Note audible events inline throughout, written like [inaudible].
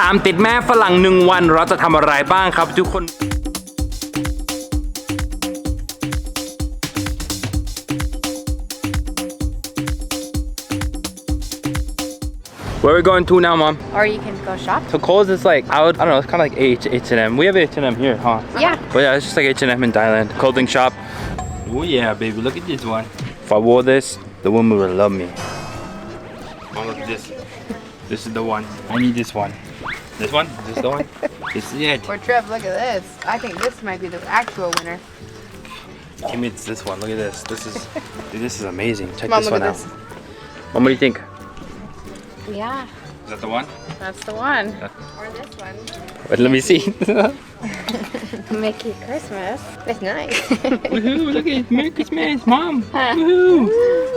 ตามติดแม่ฝรั่งหนึ่งวัน เราจะทำอะไรบ้างครับทุกคน Where are we going to now, mom? Or you can go shop. So Kohl's is like I would I don't know. It's kind of like H H and M. We have H and M here, huh? Yeah. But yeah, it's just like H and M in Thailand. Clothing shop. Oh yeah, baby. Look at this one. If I wore this, the woman would love me. Oh, look at this. This is the one. I need this one. This one? Is this the one? this is it. Or Trev, look at this. I think this might be the actual winner. Give me this one. Look at this. This is dude, this is amazing. Check Mom, this look one at out. this. Mom, what do you think? Yeah, Is that the one? that's the one. Or this one. Wait, let me see. [laughs] Mickey Christmas. It's nice. Woohoo, look at Merry Christmas, Mom. [laughs] Woohoo.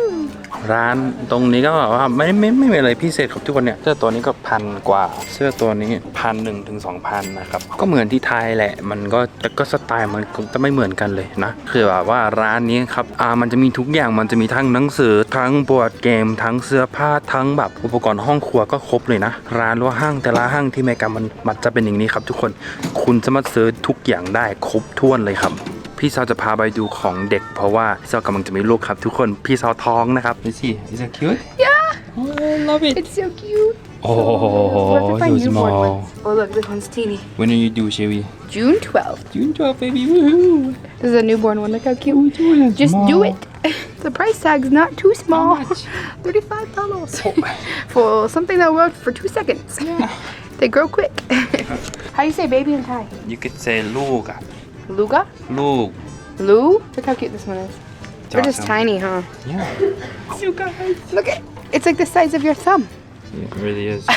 ร้านตรงนี้ก็แบบว่าไม่ไม่ไม่มีอะไรพิเศษครับทุกคนเนี่ยเสื้อตัวนี้ก็พันกว่า เสื้อตัวนี้พันหนึ่งถึงสองพันนะครับก็เหมือนที่ไทยแหละ มันก็แต่ก็สไตล์มันก็จะไม่เหมือนกันเลยนะคือแบบว่าร้านนี้ครับอ่ามันจะมีทุกอย่างมันจะมีทั้งหนังสือทั้งบอร์ดเกม ทั้งเสื้อผ้าทั้งแบบอุปกรณ์ห้องครัวก็ครบเลยนะ ร้านหรือว่าห้างแต่ละห้างที่เมกามันมันจะเป็นอย่างนี้ครับ ทุกคนคุณสามารถซื้อทุกอย่างได้ครบถ้วนเลยครับ พี่สาวจะพาไปดูของเด็ก เพราะว่าพี่สาวกำลังจะมีลูกครับ ทุกคนพี่สาวท้องนะครับนี่สิ is it cute yeah, oh I love it it's so cute. oh We'll have to find so newborn small ones. Oh, look, this one's teeny. when are you due Sherry June 12th. June 12 baby woohoo This is a newborn one. Look how cute. Just do it. The price tag's not too small. $35 for something that worked for two seconds. They grow quick. how do you say baby in Thai? you could say ลูกอะ Luga? ลูก Lu? Look how cute this one is. They're just tiny, huh? yeah [laughs] you guys Look at it's like the size of your thumb. it really is [laughs]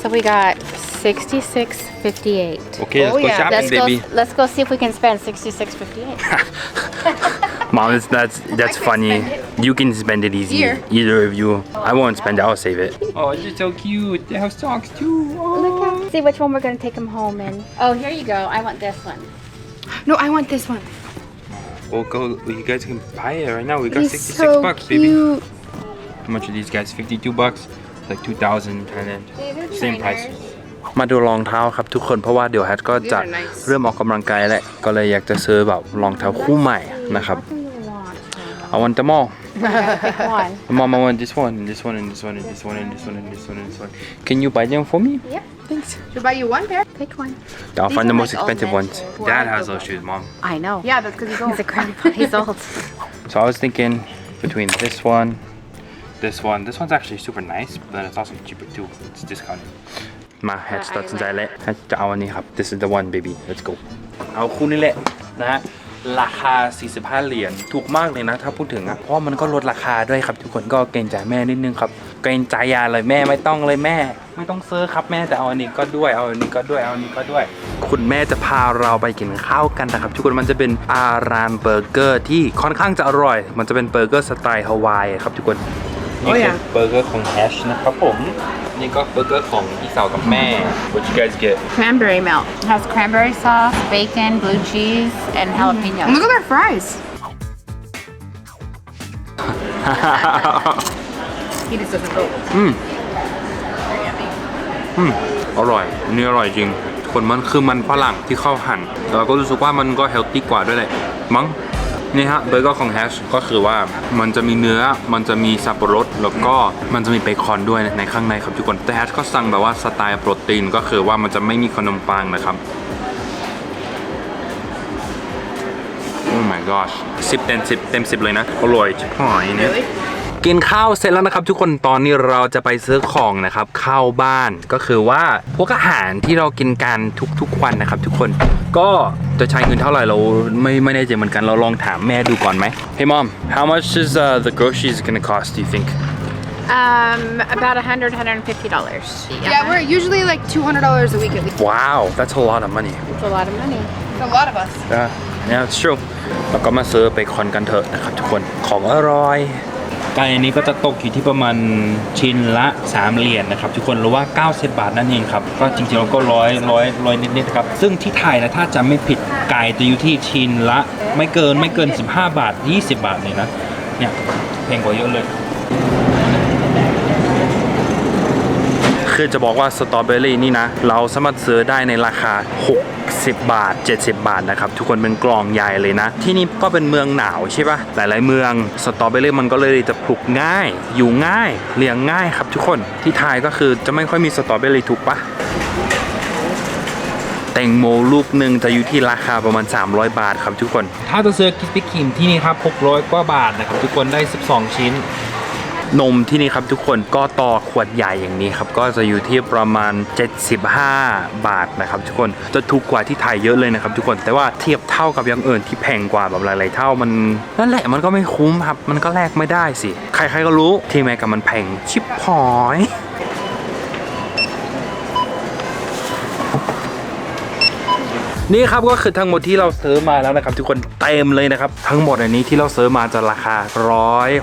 So we got 66.58. okay let's Oh, go yeah. shopping Let's baby go let's go see if we can spend 66.58. [laughs] mom that's that's that's funny you can spend it easy Here. either of you I won't spend it I'll save it oh it's just so cute they have socks too oh. Look at see which one we're gonna take them home in. Oh, here you go. I want this one. No, I want this one. We'll go. You guys can buy it right now. We got He's 66 so bucks, baby. cute. How much are these guys? 52 bucks. It's like 2,000 Thailand. These are Same price. trainers. มาดูรองเท้าครับทุกคนเพราะว่าเดี๋ยวแฮทก็จะ These are nice. เริ่มออกกำลังกายแหละก็เลยอยากจะซื้อแบบรองเท้าคู่ใหม่นะครับ What do you want? I want them all You gotta pick [laughs] one. Mom, I want this one, and this one, and this one, and this one, and this one, and this one, and this one. Can you buy them for me? Yep. Thanks. Should buy you one pair? Pick one. I'll These find the most expensive ones. Dad has those shoes, Mom. I know. Yeah, that's because [laughs] he's old. he's a grandpa. [laughs] He's old. so I was thinking between this one, this one. This one's actually super nice, but then it's also cheaper too. It's discounted. My head uh, starts to zeilen. Het oude niet This is the one, baby. Let's go. Nou, groene led. Nah. ราคา 45 เหรียญถูกมากเลยนะ ถ้าพูดถึงอะเพราะมันก็ลดราคาด้วยครับ ทุกคนก็เกรงใจแม่นิดนึงครับเกรงใจยาเลยแม่ไม่ต้องเลยแม่ ไม่ต้องซื้อครับแม่แต่เอาอันนี้ก็ด้วยเอาอันนี้ก็ด้วยเอาอันนี้ก็ด้วย คุณแม่จะพาเราไปกินข้าวกันนะครับ ทุกคนมันจะเป็นอารานเบอร์เกอร์ที่ค่อนข้างจะอร่อย มันจะเป็นเบอร์เกอร์สไตล์ฮาวายครับทุกคน นี่อะคือเบอร์เกอร์ของแฮชนะครับผม นี่ก็เบอร์เกอร์ของพี่สาวกับแม่ What you guys get Cranberry milk. has cranberry sauce, bacon, blue cheese, and jalapeno. Look at their fries. he just doesn't go. อืมอืมอร่อยอันนี้อร่อยจริง คนมันคือมันฝรั่งที่เข้าหั่นเราก็รู้สึกว่ามันก็เฮลตี้กว่าด้วยแหละมั้ง นี่ฮะเบอร์เกอร์ของแฮชก็คือว่ามันจะมีเนื้อมันจะมีสับปะรด แล้วก็มันจะมีเบคอนด้วยในข้างในครับทุกคนแต่แฮชก็สั่งแบบว่าสไตล์โปรตีนก็คือว่ามันจะไม่มีขนมปังนะครับโอ้ my gosh 10เต็ม10เต็ม10เลยนะอร่อยชิบหายเนี่ย กินข้าวเสร็จแล้วนะครับทุกคนตอนนี้เราจะไปซื้อของนะครับเข้าบ้านก็คือว่าพวกอาหารที่เรากินกันทุกๆวันนะครับ ทุกคนก็จะใช้เงินเท่าไหร่เราไม่ไม่แน่ใจเหมือนกันเราลองถามแม่ดูก่อนไหม Hey mom how much is uh, the groceries gonna cost do you think Um, about 100 150 dollars. Yeah, we're usually like two hundred dollars a week at least. Wow that's a lot of money It's a lot of money. It's a lot of us. Yeah, yeah, it's true. แล้วก็มาซื้อเบคอนกันเถอะนะครับทุกคนของอร่อย ไก่อันนี้ก็จะตกอยู่ที่ประมาณชิ้นละ3เหรียญนะครับทุกคนหรือว่า 90 บาทนั่นเองครับก็จริงๆเราก็ร้อยร้อยร้อยนิดๆครับซึ่งที่ไทยนะถ้าจำไม่ผิดไก่จะอยู่ที่ชิ้นละ ไม่เกินไม่เกิน 15 บาท 20 บาทเลยนะเนี่ยแพงกว่าเยอะเลย คือจะบอกว่าสตรอเบอรี่นี่นะ เราสามารถซื้อได้ในราคา 60 บาท 70 บาทนะครับ ทุกคนเป็นกล่องใหญ่เลยนะ ที่นี่ก็เป็นเมืองหนาวใช่ปะหลาย ๆ เมืองสตรอเบอรี่มันก็เลยจะปลูกง่าย อยู่ง่ายเลี้ยงง่ายครับทุกคนที่ไทยก็คือจะไม่ค่อยมีสตรอเบอรี่ถูกปะแตงโมลูกหนึ่งจะอยู่ที่ราคาประมาณ 300 บาทครับทุกคน ถ้าจะซื้อคิสปี้ครีมที่นี่ครับ600กว่าบาทนะครับทุกคนได้ 12 ชิ้น นมที่นี่ครับทุกคนก็ต่อขวดใหญ่อย่างนี้ครับก็จะอยู่ที่ประมาณ 75 บาทนะครับทุกคนจะถูกกว่าที่ไทยเยอะเลยนะครับทุกคนแต่ว่าเทียบเท่ากับอย่างอื่นที่แพงกว่าแบบหลายๆเท่ามันนั่นแหละมันก็ไม่คุ้มครับมันก็แลกไม่ได้สิ ใครๆก็รู้ที่แมกกับมันแพงชิบหอย นี่ครับก็คือทั้งหมดที่เราซื้อมาแล้วนะครับ ทุกคนเต็มเลยนะครับ ทั้งหมดอันนี้ที่เราซื้อมาจะราคา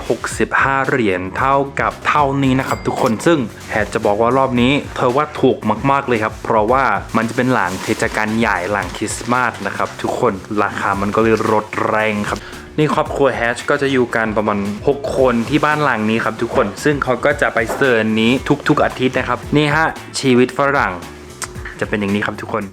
165 เหรียญเท่ากับเท่านี้นะครับ ทุกคนซึ่งแฮดจะบอกว่ารอบนี้ เธอว่าถูกมากๆเลยครับ เพราะว่ามันจะเป็นหลังเทศกาลใหญ่หลังคริสต์มาสนะครับ ทุกคนราคามันก็เลยลดแรงครับนี่ครอบครัวแฮชก็จะอยู่กันประมาณ 6 คนที่บ้านหลังนี้ครับทุกคน ซึ่งเขาก็จะไปเซิร์นนี้ทุกๆอาทิตย์นะครับ นี่ฮะชีวิตฝรั่ง จะเป็นอย่างนี้ครับทุกคน